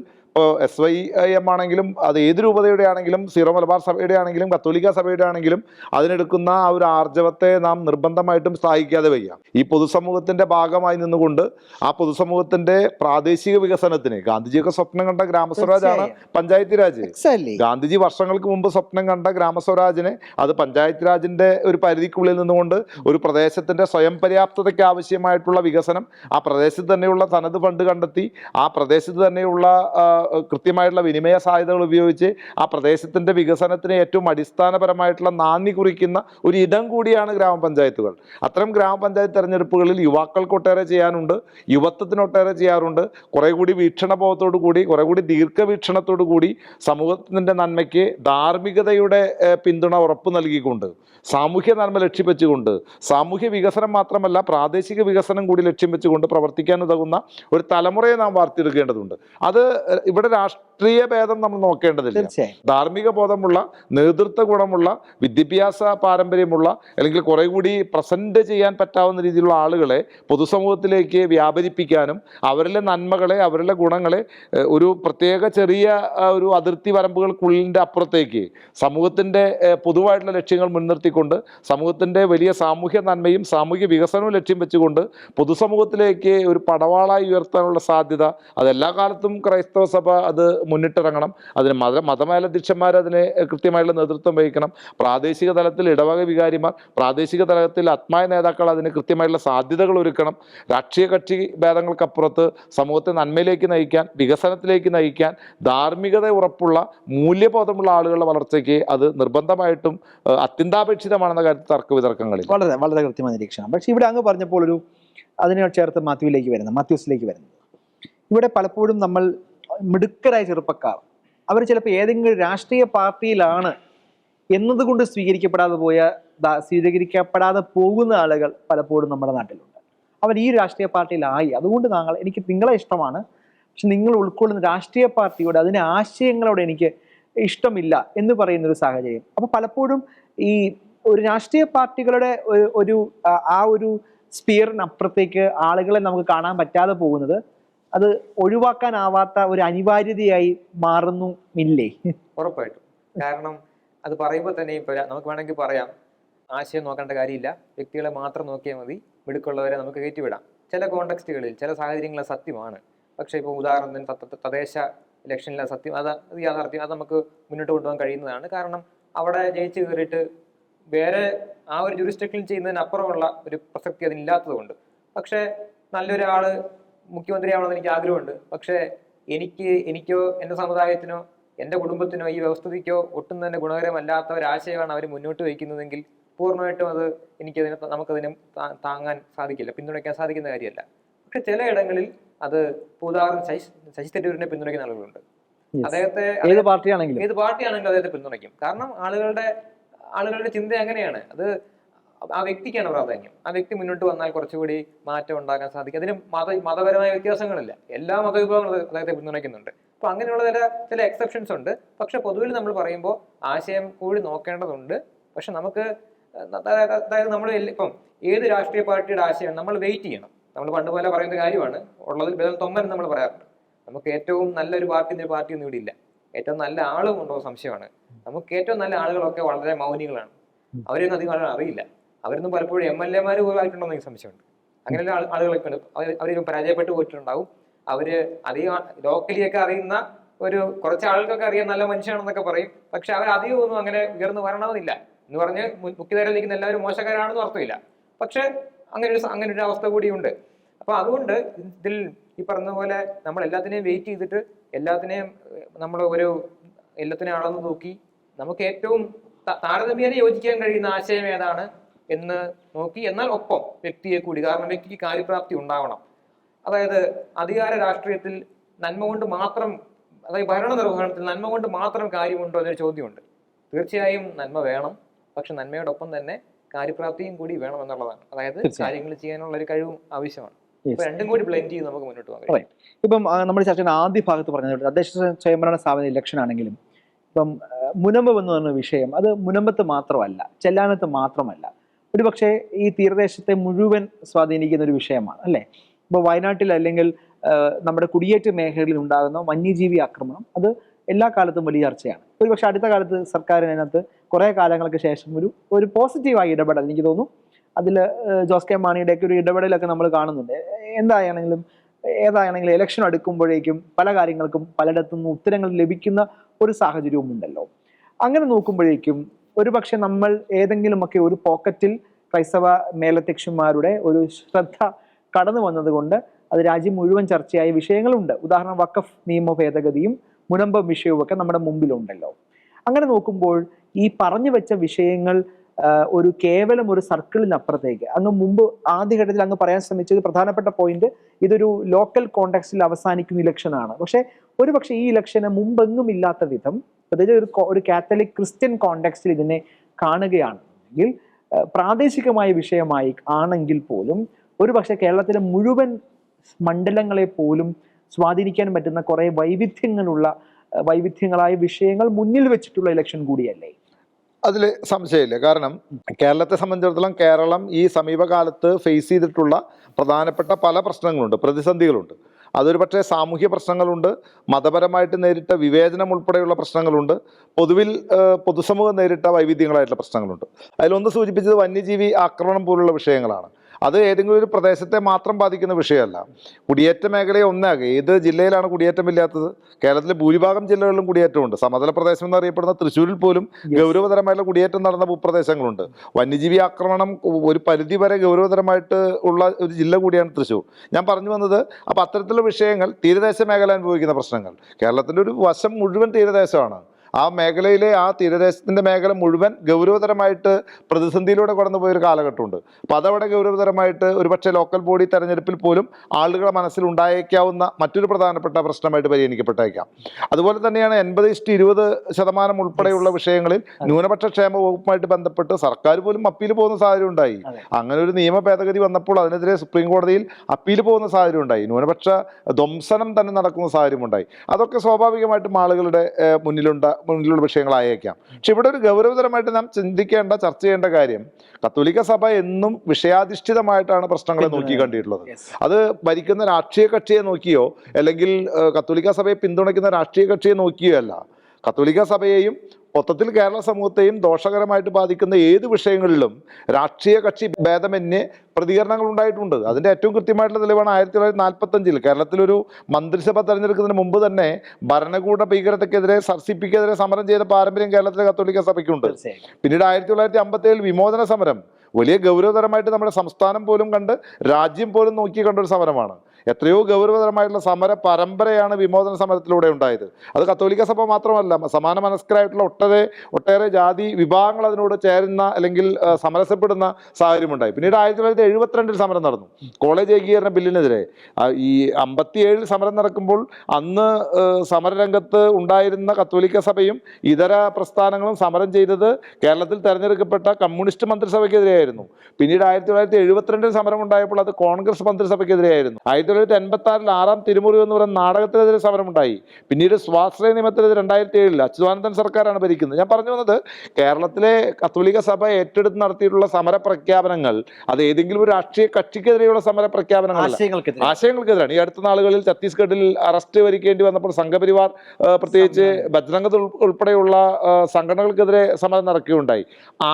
എസ് വൈ എം ആണെങ്കിലും അത് ഏത് രൂപതയുടെ ആണെങ്കിലും സീറോ മലബാർ സഭയുടെ ആണെങ്കിലും കത്തോലിക്ക സഭയുടെ ആണെങ്കിലും അതിനെടുക്കുന്ന ആ ഒരു ആർജവത്തെ നാം നിർബന്ധമായിട്ടും സഹായിക്കാതെ വയ്യ ഈ പൊതുസമൂഹത്തിൻ്റെ ഭാഗമായി നിന്നുകൊണ്ട് ആ പൊതുസമൂഹത്തിൻ്റെ പ്രാദേശിക വികസനത്തിന് ഗാന്ധിജിയൊക്കെ സ്വപ്നം കണ്ട ഗ്രാമസ്വരാജാണ് പഞ്ചായത്ത് രാജ് ഗാന്ധിജി വർഷങ്ങൾക്ക് മുമ്പ് സ്വപ്നം കണ്ട ഗ്രാമസ്വരാജിനെ അത് പഞ്ചായത്ത് രാജിൻ്റെ ഒരു പരിധിക്കുള്ളിൽ നിന്നുകൊണ്ട് ഒരു പ്രദേശത്തിൻ്റെ സ്വയം പര്യാപ്തതയ്ക്ക് ആവശ്യമായിട്ടുള്ള വികസനം ആ പ്രദേശത്ത് തന്നെയുള്ള തനത് ഫണ്ട് കണ്ടെത്തി ആ പ്രദേശത്ത് തന്നെയുള്ള കൃത്യമായിട്ടുള്ള വിനിമയ സാധ്യതകൾ ഉപയോഗിച്ച് ആ പ്രദേശത്തിൻ്റെ വികസനത്തിന് ഏറ്റവും അടിസ്ഥാനപരമായിട്ടുള്ള നാന്ദി കുറിക്കുന്ന ഒരു ഇടം കൂടിയാണ് ഗ്രാമപഞ്ചായത്തുകൾ അത്തരം ഗ്രാമപഞ്ചായത്ത് തെരഞ്ഞെടുപ്പുകളിൽ യുവാക്കൾക്ക് ഒട്ടേറെ ചെയ്യാനുണ്ട് യുവത്വത്തിന് ഒട്ടേറെ ചെയ്യാറുണ്ട് കുറേ കൂടി വീക്ഷണബോധത്തോടു കൂടി കുറേ കൂടി ദീർഘവീക്ഷണത്തോടു കൂടി സമൂഹത്തിൻ്റെ നന്മയ്ക്ക് ധാർമ്മികതയുടെ പിന്തുണ ഉറപ്പ് നൽകിക്കൊണ്ട് സാമൂഹ്യ നന്മ ലക്ഷ്യം വെച്ചുകൊണ്ട് സാമൂഹ്യ വികസനം മാത്രമല്ല പ്രാദേശിക വികസനം കൂടി ലക്ഷ്യം വെച്ചുകൊണ്ട് പ്രവർത്തിക്കാൻ ഉതകുന്ന ഒരു തലമുറയെ നാം വാർത്തെടുക്കേണ്ടതുണ്ട് അത് ഇവിടെ രാഷ്ട്ര രാഷ്ട്രീയ ഭേദം നമ്മൾ നോക്കേണ്ടതില്ല ധാർമ്മിക ബോധമുള്ള നേതൃത്വ ഗുണമുള്ള വിദ്യാഭ്യാസ പാരമ്പര്യമുള്ള അല്ലെങ്കിൽ കുറെ കൂടി പ്രസന്റ് ചെയ്യാൻ പറ്റാവുന്ന രീതിയിലുള്ള ആളുകളെ പൊതുസമൂഹത്തിലേക്ക് വ്യാപരിപ്പിക്കാനും അവരിലെ നന്മകളെ അവരിലെ ഗുണങ്ങളെ ഒരു പ്രത്യേക ചെറിയ ഒരു അതിർത്തി വരമ്പുകൾക്കുള്ളിൻ്റെ അപ്പുറത്തേക്ക് സമൂഹത്തിൻ്റെ പൊതുവായിട്ടുള്ള ലക്ഷ്യങ്ങൾ മുൻനിർത്തിക്കൊണ്ട് സമൂഹത്തിൻ്റെ വലിയ സാമൂഹ്യ നന്മയും സാമൂഹ്യ വികസനവും ലക്ഷ്യം വെച്ചുകൊണ്ട് പൊതുസമൂഹത്തിലേക്ക് ഒരു പടവാളായി ഉയർത്താനുള്ള സാധ്യത അതെല്ലാ കാലത്തും ക്രൈസ്തവ സഭ അത് മുന്നിട്ടിറങ്ങണം അതിന് മത മതമേലധ്യക്ഷന്മാർ അതിന് കൃത്യമായുള്ള നേതൃത്വം വഹിക്കണം പ്രാദേശിക തലത്തിൽ ഇടവക വികാരിമാർ പ്രാദേശിക തലത്തിൽ ആത്മായ നേതാക്കൾ അതിന് കൃത്യമായിട്ടുള്ള സാധ്യതകൾ ഒരുക്കണം രാഷ്ട്രീയ കക്ഷി ഭേദങ്ങൾക്കപ്പുറത്ത് സമൂഹത്തെ നന്മയിലേക്ക് നയിക്കാൻ വികസനത്തിലേക്ക് നയിക്കാൻ ധാർമ്മികത ഉറപ്പുള്ള മൂല്യബോധമുള്ള ആളുകളുടെ വളർച്ചയ്ക്ക് അത് നിർബന്ധമായിട്ടും അത്യന്താപേക്ഷിതമാണെന്ന കാര്യത്തിൽ തർക്ക വിതർക്കങ്ങളിൽ
വളരെ വളരെ കൃത്യമായ നിരീക്ഷണം പക്ഷേ ഇവിടെ അങ്ങ് പറഞ്ഞപ്പോൾ ഒരു അതിനെ ചേർത്ത് മാത്യുവിലേക്ക് വരുന്നത് മാത്യൂസിലേക്ക് വരുന്നത് ഇവിടെ പലപ്പോഴും നമ്മൾ മിടുക്കരായ ചെറുപ്പക്കാർ അവർ ചിലപ്പോൾ ഏതെങ്കിലും രാഷ്ട്രീയ പാർട്ടിയിലാണ് എന്നതുകൊണ്ട് സ്വീകരിക്കപ്പെടാതെ പോയ സ്വീകരിക്കപ്പെടാതെ പോകുന്ന ആളുകൾ പലപ്പോഴും നമ്മുടെ നാട്ടിലുണ്ട് അവർ ഈ രാഷ്ട്രീയ പാർട്ടിയിലായി അതുകൊണ്ട് താങ്കൾ എനിക്ക് നിങ്ങളെ ഇഷ്ടമാണ് പക്ഷെ നിങ്ങൾ ഉൾക്കൊള്ളുന്ന രാഷ്ട്രീയ പാർട്ടിയോട് അതിൻ്റെ ആശയങ്ങളോട് എനിക്ക് ഇഷ്ടമില്ല എന്ന് പറയുന്ന ഒരു സാഹചര്യം അപ്പോൾ പലപ്പോഴും ഈ ഒരു രാഷ്ട്രീയ പാർട്ടികളുടെ ഒരു ആ ഒരു സ്പിയറിനപ്പുറത്തേക്ക് ആളുകളെ നമുക്ക് കാണാൻ പറ്റാതെ പോകുന്നത് അത് ഒഴിവാക്കാനാവാത്ത ഒരു അനിവാര്യതയായി ഇല്ലേ ഉറപ്പായിട്ടും കാരണം അത് പറയുമ്പോൾ തന്നെ ഇപ്പൊ നമുക്ക് വേണമെങ്കിൽ പറയാം ആശയം നോക്കേണ്ട കാര്യമില്ല വ്യക്തികളെ മാത്രം നോക്കിയാൽ മതി മിടുക്കുള്ളവരെ നമുക്ക് കയറ്റിവിടാം ചില കോണ്ടക്സ്റ്റുകളിൽ ചില സാഹചര്യങ്ങൾ സത്യമാണ് പക്ഷേ ഇപ്പോൾ ഉദാഹരണത്തിന് തദ്ദേശ ഇലക്ഷനിലെ സത്യം അത് യാഥാർത്ഥ്യം അത് നമുക്ക് മുന്നോട്ട് കൊണ്ടുപോകാൻ കഴിയുന്നതാണ് കാരണം അവിടെ ജയിച്ച് കയറിയിട്ട് വേറെ ആ ഒരു ജുറിസ്ട്രിക്റ്റിൽ ചെയ്യുന്നതിനപ്പുറമുള്ള ഒരു പ്രസക്തി അതിനില്ലാത്തതുകൊണ്ട് പക്ഷേ നല്ലൊരാൾ മുഖ്യമന്ത്രിയാവണമെന്ന് എനിക്ക് ആഗ്രഹമുണ്ട് പക്ഷേ എനിക്ക് എനിക്കോ എൻ്റെ സമുദായത്തിനോ എൻ്റെ കുടുംബത്തിനോ ഈ വ്യവസ്ഥിതിക്കോ ഒട്ടും തന്നെ ഗുണകരമല്ലാത്ത ഒരാശയമാണ് അവർ മുന്നോട്ട് വയ്ക്കുന്നതെങ്കിൽ പൂർണ്ണമായിട്ടും അത് എനിക്കതിനെ നമുക്കതിനെ താങ്ങാൻ സാധിക്കില്ല പിന്തുണയ്ക്കാൻ സാധിക്കുന്ന കാര്യമല്ല പക്ഷെ ചില ഇടങ്ങളിൽ അത് ഉദാഹരണം ശശി ശശി തരൂരിനെ പിന്തുണയ്ക്കുന്ന ആളുകളുണ്ട് അദ്ദേഹത്തെ ഏത് പാർട്ടിയാണെങ്കിലും ഏത് പാർട്ടിയാണെങ്കിലും അദ്ദേഹത്തെ പിന്തുണയ്ക്കും കാരണം ആളുകളുടെ ആളുകളുടെ ചിന്ത അങ്ങനെയാണ് അത് ആ വ്യക്തിക്കാണ് പ്രാധാന്യം ആ വ്യക്തി മുന്നോട്ട് വന്നാൽ കുറച്ചുകൂടി മാറ്റം ഉണ്ടാക്കാൻ സാധിക്കും അതിന് മത മതപരമായ വ്യത്യാസങ്ങളില്ല എല്ലാ മതവിഭാഗങ്ങളും അദ്ദേഹത്തെ പിന്തുണയ്ക്കുന്നുണ്ട് അപ്പൊ അങ്ങനെയുള്ള ചില ചില എക്സെപ്ഷൻസ് ഉണ്ട് പക്ഷെ പൊതുവിൽ നമ്മൾ പറയുമ്പോൾ ആശയം കൂടി നോക്കേണ്ടതുണ്ട് പക്ഷെ നമുക്ക് അതായത് നമ്മൾ ഇപ്പം ഏത് രാഷ്ട്രീയ പാർട്ടിയുടെ ആശയം നമ്മൾ വെയിറ്റ് ചെയ്യണം നമ്മൾ പണ്ട് പോലെ പറയുന്ന കാര്യമാണ് ഉള്ളതിൽ ബദൽ തൊമ്മൻ നമ്മൾ പറയാറുണ്ട് നമുക്ക് ഏറ്റവും നല്ലൊരു പാർട്ടി എന്നൊരു പാർട്ടി ഒന്നും ഇവിടെ ഇല്ല ഏറ്റവും നല്ല ആളും ഉണ്ടോ സംശയമാണ് നമുക്ക് ഏറ്റവും നല്ല ആളുകളൊക്കെ വളരെ മൗനികളാണ് അവരെയൊന്നും അധികം ആളുകൾ അറിയില്ല അവരൊന്നും പലപ്പോഴും എം എൽ എമാർ പോലും ആയിട്ടുണ്ടോ എന്ന് സംശയമുണ്ട് അങ്ങനെയുള്ള ആളുകളൊക്കെ ഉണ്ട് അവർ അവരും പരാജയപ്പെട്ടു പോയിട്ടുണ്ടാവും അവര് അധികം ലോക്കലിയൊക്കെ അറിയുന്ന ഒരു കുറച്ച് ആളുകൾക്കൊക്കെ അറിയാൻ നല്ല മനുഷ്യനാണെന്നൊക്കെ പറയും പക്ഷെ അവർ അധികം ഒന്നും അങ്ങനെ ഉയർന്നു വരണമെന്നില്ല എന്ന് പറഞ്ഞ് മുഖ്യധാരയിൽ നിൽക്കുന്ന എല്ലാവരും മോശക്കാരാണെന്ന് അർത്ഥമില്ല പക്ഷെ അങ്ങനെ ഒരു അങ്ങനെ ഒരു അവസ്ഥ കൂടിയുണ്ട് അപ്പൊ അതുകൊണ്ട് ഇതിൽ ഈ പറഞ്ഞ പോലെ നമ്മൾ എല്ലാത്തിനെയും വെയിറ്റ് ചെയ്തിട്ട് എല്ലാത്തിനെയും നമ്മൾ ഒരു എല്ലാത്തിനെയും അളന്ന് നോക്കി നമുക്ക് ഏറ്റവും താരതമ്യേന യോജിക്കാൻ കഴിയുന്ന ആശയം ഏതാണ് എന്ന് നോക്കി എന്നാൽ ഒപ്പം വ്യക്തിയെ കൂടി കാരണം വ്യക്തിക്ക് കാര്യപ്രാപ്തി ഉണ്ടാവണം അതായത് അധികാര രാഷ്ട്രീയത്തിൽ നന്മ കൊണ്ട് മാത്രം അതായത് ഭരണ നിർവഹണത്തിൽ നന്മ കൊണ്ട് മാത്രം കാര്യമുണ്ടോ എന്നൊരു ചോദ്യമുണ്ട് തീർച്ചയായും നന്മ വേണം പക്ഷെ നന്മയോടൊപ്പം തന്നെ കാര്യപ്രാപ്തിയും കൂടി വേണം എന്നുള്ളതാണ് അതായത് കാര്യങ്ങൾ ചെയ്യാനുള്ള ഒരു കഴിവും ആവശ്യമാണ് കൂടി ബ്ലെൻഡ് നമുക്ക് മുന്നോട്ട് ഇപ്പം നമ്മുടെ ചർച്ചയുടെ ആദ്യ ഭാഗത്ത് പറഞ്ഞത് തദ്ദേശ സ്വയംഭരണ സ്ഥാപന ഇലക്ഷൻ ആണെങ്കിലും ഇപ്പം മുനമ്പ് എന്ന് പറഞ്ഞ വിഷയം അത് മുനമ്പത്ത് മാത്രമല്ല ചെല്ലാനത്ത് മാത്രമല്ല പക്ഷേ ഈ തീരദേശത്തെ മുഴുവൻ സ്വാധീനിക്കുന്ന ഒരു വിഷയമാണ് അല്ലേ ഇപ്പോൾ വയനാട്ടിൽ അല്ലെങ്കിൽ നമ്മുടെ കുടിയേറ്റ മേഖലയിൽ ഉണ്ടാകുന്ന വന്യജീവി ആക്രമണം അത് എല്ലാ കാലത്തും വലിയ ചർച്ചയാണ് പക്ഷേ അടുത്ത കാലത്ത് സർക്കാരിനകത്ത് കുറേ കാലങ്ങൾക്ക് ശേഷം ഒരു ഒരു പോസിറ്റീവായി ഇടപെടൽ എനിക്ക് തോന്നുന്നു അതിൽ ജോസ് കെ മാണിയുടെയൊക്കെ ഒരു ഇടപെടലൊക്കെ നമ്മൾ കാണുന്നുണ്ട് എന്തായാണെങ്കിലും ഏതായാണെങ്കിലും ഇലക്ഷൻ അടുക്കുമ്പോഴേക്കും പല കാര്യങ്ങൾക്കും പലയിടത്തുനിന്നും ഉത്തരങ്ങൾ ലഭിക്കുന്ന ഒരു സാഹചര്യവും ഉണ്ടല്ലോ അങ്ങനെ നോക്കുമ്പോഴേക്കും ഒരുപക്ഷെ നമ്മൾ ഏതെങ്കിലുമൊക്കെ ഒരു പോക്കറ്റിൽ ക്രൈസ്തവ മേലധ്യക്ഷന്മാരുടെ ഒരു ശ്രദ്ധ കടന്നു വന്നതുകൊണ്ട് അത് രാജ്യം മുഴുവൻ ചർച്ചയായ വിഷയങ്ങളുണ്ട് ഉദാഹരണം വക്കഫ് നിയമ ഭേദഗതിയും മുനമ്പം വിഷയവും ഒക്കെ നമ്മുടെ മുമ്പിലുണ്ടല്ലോ അങ്ങനെ നോക്കുമ്പോൾ ഈ പറഞ്ഞു വെച്ച വിഷയങ്ങൾ ഒരു കേവലം ഒരു സർക്കിളിനപ്പുറത്തേക്ക് അങ്ങ് മുമ്പ് ആദ്യഘട്ടത്തിൽ അങ്ങ് പറയാൻ ശ്രമിച്ചത് പ്രധാനപ്പെട്ട പോയിന്റ് ഇതൊരു ലോക്കൽ കോണ്ടാക്സിൽ അവസാനിക്കുന്ന ഇലക്ഷനാണ് പക്ഷേ ഒരുപക്ഷെ ഈ ഇലക്ഷന് മുമ്പെങ്ങും ഇല്ലാത്ത വിധം പ്രത്യേകിച്ച് ഒരു ഒരു കാത്തലിക് ക്രിസ്ത്യൻ കോണ്ടെക്സ്റ്റിൽ ഇതിനെ കാണുകയാണെങ്കിൽ പ്രാദേശികമായ വിഷയമായി ആണെങ്കിൽ പോലും ഒരു പക്ഷേ കേരളത്തിലെ മുഴുവൻ മണ്ഡലങ്ങളെ പോലും സ്വാധീനിക്കാൻ പറ്റുന്ന കുറേ വൈവിധ്യങ്ങളുള്ള വൈവിധ്യങ്ങളായ വിഷയങ്ങൾ മുന്നിൽ വെച്ചിട്ടുള്ള ഇലക്ഷൻ കൂടിയല്ലേ
അതിൽ സംശയമില്ല കാരണം കേരളത്തെ സംബന്ധിച്ചിടത്തോളം കേരളം ഈ സമീപകാലത്ത് ഫേസ് ചെയ്തിട്ടുള്ള പ്രധാനപ്പെട്ട പല പ്രശ്നങ്ങളുണ്ട് പ്രതിസന്ധികളുണ്ട് അതൊരു പക്ഷേ സാമൂഹ്യ പ്രശ്നങ്ങളുണ്ട് മതപരമായിട്ട് നേരിട്ട വിവേചനം ഉൾപ്പെടെയുള്ള പ്രശ്നങ്ങളുണ്ട് പൊതുവിൽ പൊതുസമൂഹം നേരിട്ട വൈവിധ്യങ്ങളായിട്ടുള്ള പ്രശ്നങ്ങളുണ്ട് അതിലൊന്ന് സൂചിപ്പിച്ചത് വന്യജീവി ആക്രമണം പോലുള്ള വിഷയങ്ങളാണ് അത് ഏതെങ്കിലും ഒരു പ്രദേശത്തെ മാത്രം ബാധിക്കുന്ന വിഷയമല്ല കുടിയേറ്റ മേഖലയെ ഒന്നാകെ ഏത് ജില്ലയിലാണ് കുടിയേറ്റം ഇല്ലാത്തത് കേരളത്തിലെ ഭൂരിഭാഗം ജില്ലകളിലും കുടിയേറ്റമുണ്ട് സമതല പ്രദേശം എന്നറിയപ്പെടുന്ന തൃശ്ശൂരിൽ പോലും ഗൗരവതരമായിട്ടുള്ള കുടിയേറ്റം നടന്ന ഭൂപ്രദേശങ്ങളുണ്ട് വന്യജീവി ആക്രമണം ഒരു പരിധി വരെ ഗൗരവതരമായിട്ട് ഉള്ള ഒരു ജില്ല കൂടിയാണ് തൃശ്ശൂർ ഞാൻ പറഞ്ഞു വന്നത് അപ്പോൾ അത്തരത്തിലുള്ള വിഷയങ്ങൾ തീരദേശ മേഖല അനുഭവിക്കുന്ന പ്രശ്നങ്ങൾ കേരളത്തിൻ്റെ ഒരു വശം മുഴുവൻ തീരദേശമാണ് ആ മേഖലയിലെ ആ തീരദേശത്തിൻ്റെ മേഖല മുഴുവൻ ഗൗരവതരമായിട്ട് പ്രതിസന്ധിയിലൂടെ കടന്നുപോയ ഒരു കാലഘട്ടമുണ്ട് അപ്പോൾ അതവിടെ ഗൗരവതരമായിട്ട് ഒരുപക്ഷെ ലോക്കൽ ബോഡി തെരഞ്ഞെടുപ്പിൽ പോലും ആളുകളുടെ മനസ്സിൽ ഉണ്ടായേക്കാവുന്ന മറ്റൊരു പ്രധാനപ്പെട്ട പ്രശ്നമായിട്ട് പരിഗണിക്കപ്പെട്ടേക്കാം അതുപോലെ തന്നെയാണ് എൺപത് ഇഷ്ടി ഇരുപത് ശതമാനം ഉൾപ്പെടെയുള്ള വിഷയങ്ങളിൽ ന്യൂനപക്ഷ ക്ഷേമ വകുപ്പുമായിട്ട് ബന്ധപ്പെട്ട് സർക്കാർ പോലും അപ്പീൽ പോകുന്ന സാഹചര്യം ഉണ്ടായി അങ്ങനെ ഒരു നിയമ ഭേദഗതി വന്നപ്പോൾ അതിനെതിരെ സുപ്രീം കോടതിയിൽ അപ്പീൽ പോകുന്ന സാഹചര്യം ഉണ്ടായി ന്യൂനപക്ഷ ധ്വംസനം തന്നെ നടക്കുന്ന സാഹചര്യം ഉണ്ടായി അതൊക്കെ സ്വാഭാവികമായിട്ടും ആളുകളുടെ മുന്നിലുണ്ട മുന്നിലുള്ള വിഷയങ്ങളായേക്കാം പക്ഷെ ഇവിടെ ഒരു ഗൗരവതരമായിട്ട് നാം ചിന്തിക്കേണ്ട ചർച്ച ചെയ്യേണ്ട കാര്യം കത്തോലിക്ക സഭ എന്നും വിഷയാധിഷ്ഠിതമായിട്ടാണ് പ്രശ്നങ്ങളെ നോക്കി കണ്ടിട്ടുള്ളത് അത് ഭരിക്കുന്ന രാഷ്ട്രീയ കക്ഷിയെ നോക്കിയോ അല്ലെങ്കിൽ കത്തോലിക്ക സഭയെ പിന്തുണയ്ക്കുന്ന രാഷ്ട്രീയ കക്ഷിയെ നോക്കിയോ അല്ല കത്തോലിക്ക സഭയെയും മൊത്തത്തിൽ കേരള സമൂഹത്തെയും ദോഷകരമായിട്ട് ബാധിക്കുന്ന ഏത് വിഷയങ്ങളിലും രാഷ്ട്രീയ കക്ഷി ഭേദമന്യേ പ്രതികരണങ്ങൾ ഉണ്ടായിട്ടുണ്ട് അതിൻ്റെ ഏറ്റവും കൃത്യമായിട്ടുള്ള തെളിവാണ് ആയിരത്തി തൊള്ളായിരത്തി നാൽപ്പത്തഞ്ചിൽ കേരളത്തിലൊരു മന്ത്രിസഭ തെരഞ്ഞെടുക്കുന്നതിന് മുമ്പ് തന്നെ ഭരണകൂട ഭീകരതയ്ക്കെതിരെ സർസിപ്പിക്കെതിരെ സമരം ചെയ്ത പാരമ്പര്യം കേരളത്തിലെ കത്തോലിക്ക സഭയ്ക്കുണ്ട് പിന്നീട് ആയിരത്തി തൊള്ളായിരത്തി അമ്പത്തേഴിൽ വിമോചന സമരം വലിയ ഗൗരവതരമായിട്ട് നമ്മുടെ സംസ്ഥാനം പോലും കണ്ട് രാജ്യം പോലും നോക്കി കണ്ട ഒരു സമരമാണ് എത്രയോ ഗൗരവതരമായിട്ടുള്ള സമര പരമ്പരയാണ് വിമോചന സമരത്തിലൂടെ ഉണ്ടായത് അത് കത്തോലിക്ക സഭ മാത്രമല്ല സമാന മനസ്കരായിട്ടുള്ള ഒട്ടേറെ ഒട്ടേറെ ജാതി വിഭാഗങ്ങൾ അതിനോട് ചേരുന്ന അല്ലെങ്കിൽ സമരസപ്പെടുന്ന സാഹചര്യമുണ്ടായി പിന്നീട് ആയിരത്തി തൊള്ളായിരത്തി എഴുപത്തിരണ്ടിൽ സമരം നടന്നു കോളേജ് ഏകീകരണ ബില്ലിനെതിരെ ഈ അമ്പത്തിയേഴിൽ സമരം നടക്കുമ്പോൾ അന്ന് സമരരംഗത്ത് ഉണ്ടായിരുന്ന കത്തോലിക്ക സഭയും ഇതര പ്രസ്ഥാനങ്ങളും സമരം ചെയ്തത് കേരളത്തിൽ തെരഞ്ഞെടുക്കപ്പെട്ട കമ്മ്യൂണിസ്റ്റ് മന്ത്രിസഭയ്ക്കെതിരെയായിരുന്നു പിന്നീട് ആയിരത്തി തൊള്ളായിരത്തി എഴുപത്തിരണ്ടിൽ സമരം ഉണ്ടായപ്പോൾ അത് കോൺഗ്രസ് മന്ത്രിസഭയ്ക്കെതിരെയായിരുന്നു ആയിരത്തി ആയിരത്തി തൊള്ളായിരത്തി എൺപത്തി ആറിൽ ആറാം തിരുമുറി എന്ന് പറയുന്ന നാടകത്തിനെതിരെ സമരമുണ്ടായി പിന്നീട് സ്വാശ്രയ നിയമത്തിനെതിരെ രണ്ടായിരത്തി ഏഴിൽ അച്യുതാനന്ദൻ സർക്കാരാണ് ഭരിക്കുന്നത് ഞാൻ പറഞ്ഞു വന്നത് കേരളത്തിലെ കത്തോലിക സഭ ഏറ്റെടുത്ത് നടത്തിയിട്ടുള്ള സമര പ്രഖ്യാപനങ്ങൾ അത് ഏതെങ്കിലും ഒരു രാഷ്ട്രീയ കക്ഷിക്കെതിരെയുള്ള സമര പ്രഖ്യാപനങ്ങൾ ആശയങ്ങൾക്കെതിരാണ് ഈ അടുത്ത നാളുകളിൽ ഛത്തീസ്ഗഡിൽ അറസ്റ്റ് വരിക്കേണ്ടി വന്നപ്പോൾ സംഘപരിവാർ പ്രത്യേകിച്ച് ബജ്രംഗത് ഉൾപ്പെടെയുള്ള സംഘടനകൾക്കെതിരെ സമരം നടക്കുകയുണ്ടായി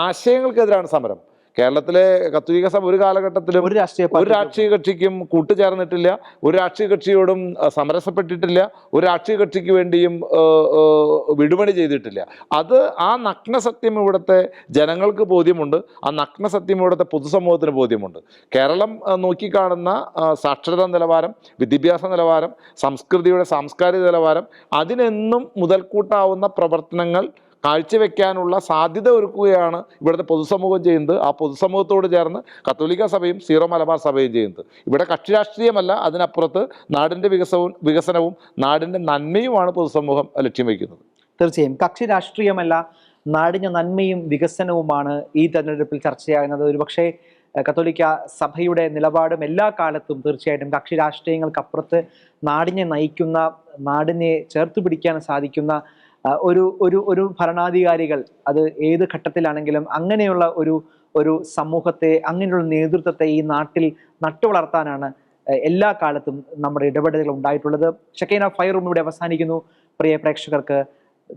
ആശയങ്ങൾക്കെതിരാണ് സമരം കേരളത്തിലെ കത്തോലിക്ക സഭ ഒരു കാലഘട്ടത്തിലും ഒരു രാഷ്ട്രീയ ഒരു രാഷ്ട്രീയ കക്ഷിക്കും കൂട്ടുചേർന്നിട്ടില്ല ഒരു രാഷ്ട്രീയ കക്ഷിയോടും സമരസപ്പെട്ടിട്ടില്ല ഒരു രാഷ്ട്രീയ കക്ഷിക്ക് വേണ്ടിയും വിടുപണി ചെയ്തിട്ടില്ല അത് ആ നഗ്ന സത്യം ഇവിടുത്തെ ജനങ്ങൾക്ക് ബോധ്യമുണ്ട് ആ നഗ്ന സത്യം ഇവിടുത്തെ പൊതുസമൂഹത്തിന് ബോധ്യമുണ്ട് കേരളം നോക്കിക്കാണുന്ന സാക്ഷരതാ നിലവാരം വിദ്യാഭ്യാസ നിലവാരം സംസ്കൃതിയുടെ സാംസ്കാരിക നിലവാരം അതിനെന്നും മുതൽക്കൂട്ടാവുന്ന പ്രവർത്തനങ്ങൾ കാഴ്ചവെക്കാനുള്ള സാധ്യത ഒരുക്കുകയാണ് ഇവിടുത്തെ പൊതുസമൂഹം ചെയ്യുന്നത് ആ പൊതുസമൂഹത്തോട് ചേർന്ന് കത്തോലിക്ക സഭയും സീറോ മലബാർ സഭയും ചെയ്യുന്നത് ഇവിടെ കക്ഷി രാഷ്ട്രീയമല്ല അതിനപ്പുറത്ത് നാടിൻ്റെ വികസനവും വികസനവും നാടിൻ്റെ നന്മയുമാണ് പൊതുസമൂഹം ലക്ഷ്യം വയ്ക്കുന്നത് തീർച്ചയായും കക്ഷി രാഷ്ട്രീയമല്ല നാടിൻ്റെ നന്മയും വികസനവുമാണ് ഈ തെരഞ്ഞെടുപ്പിൽ ചർച്ചയാകുന്നത് ഒരുപക്ഷെ കത്തോലിക്ക സഭയുടെ നിലപാടും എല്ലാ കാലത്തും തീർച്ചയായിട്ടും കക്ഷി രാഷ്ട്രീയങ്ങൾക്കപ്പുറത്ത് നാടിനെ നയിക്കുന്ന നാടിനെ ചേർത്ത് പിടിക്കാൻ സാധിക്കുന്ന ഒരു ഒരു ഒരു ഭരണാധികാരികൾ അത് ഏത് ഘട്ടത്തിലാണെങ്കിലും അങ്ങനെയുള്ള ഒരു ഒരു സമൂഹത്തെ അങ്ങനെയുള്ള നേതൃത്വത്തെ ഈ നാട്ടിൽ നട്ടുവളർത്താനാണ് എല്ലാ കാലത്തും നമ്മുടെ ഇടപെടലുകൾ ഉണ്ടായിട്ടുള്ളത് ഷക്കൈന ഫയർ റൂം ഇവിടെ അവസാനിക്കുന്നു പ്രിയ പ്രേക്ഷകർക്ക്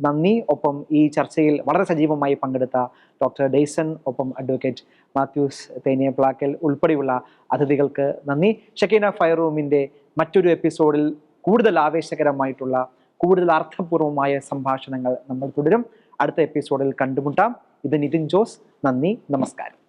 നന്ദി ഒപ്പം ഈ ചർച്ചയിൽ വളരെ സജീവമായി പങ്കെടുത്ത ഡോക്ടർ ഡെയ്സൺ ഒപ്പം അഡ്വക്കേറ്റ് മാത്യൂസ് തേനിയ പ്ലാക്കൽ ഉൾപ്പെടെയുള്ള അതിഥികൾക്ക് നന്ദി ഷക്കീന ഫയർ റൂമിൻ്റെ മറ്റൊരു എപ്പിസോഡിൽ കൂടുതൽ ആവേശകരമായിട്ടുള്ള കൂടുതൽ അർത്ഥപൂർവമായ സംഭാഷണങ്ങൾ നമ്മൾ തുടരും അടുത്ത എപ്പിസോഡിൽ കണ്ടുമുട്ടാം ഇത് നിതിൻ ജോസ് നന്ദി നമസ്കാരം